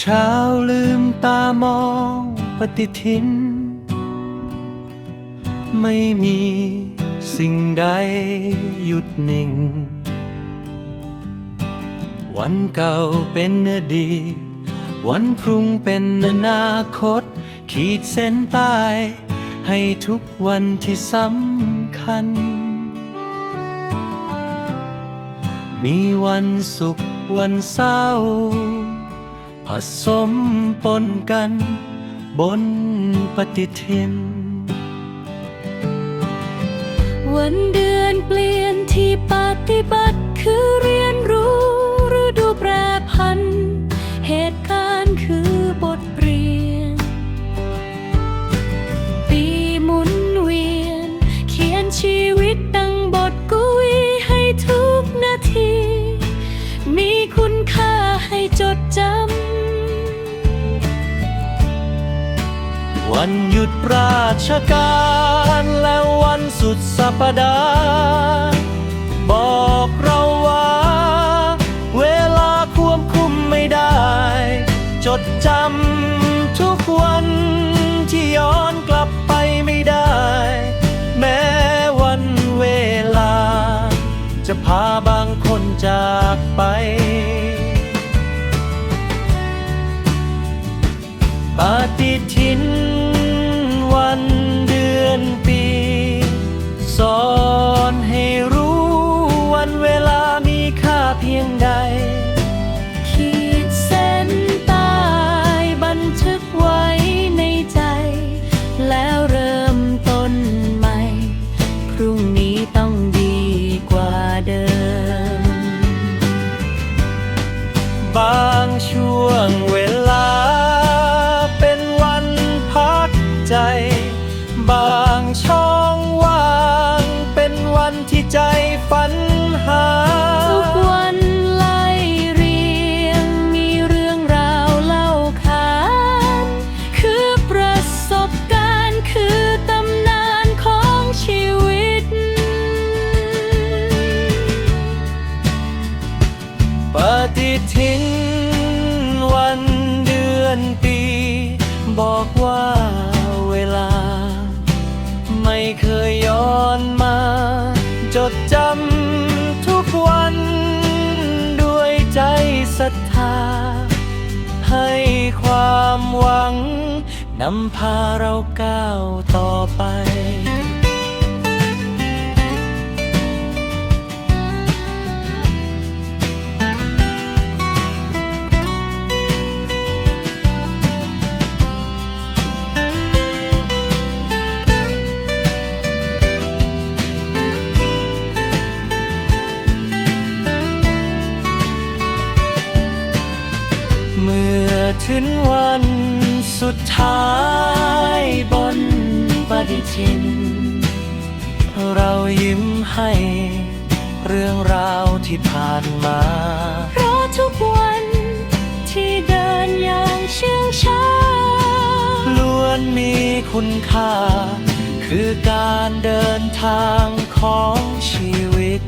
ช้าลืมตามองปฏิทิน ไม่มีสิ่งใดหยุดนิ่ง วันเก่าเป็นอดีตวันพรุ่งเป็นอนาคต ขีดเส้นใต้ให้ทุกวันที่สำคัญ มีวันสุขวันเศร้า ผสมปนกันบนปฏิทิน วันเดือนเปลี่ยนที่ปฏิบัติ วันหยุดราชการและวันสุดสัปดาห์บอกเราว่า เวลาควบคุมไม่ได้ จดจำทุกวันที่ย้อนกลับไปไม่ได้ แม้วันเวลา จะพาบางคนจากไปปฏิทิน งใด ขีดเส้นใต้บันทึกไว้ในใจ แล้วเริ่มต้นใหม่ พรุ่งนี้ต้องดีกว่าเดิม บางช่วงเวลา เป็นวันพักใจ บางช่องว่าง เป็นวันที่ใจฝัน ฏิทินวันเดือนปี บอกว่าเวลา ไม่เคยย้อนมา จดจำทุกวัน ด้วยใจศรัทธา ให้ความหวังนำพาเราก้าวต่อไป ถึงวันสุดท้ายบนปฏิทิน เรายิ้มให้เรื่องราวที่ผ่านมา เพราะทุกวันที่เดินอย่างเชื่องช้า ล้วนมีคุณค่า คือการเดินทางของชีวิต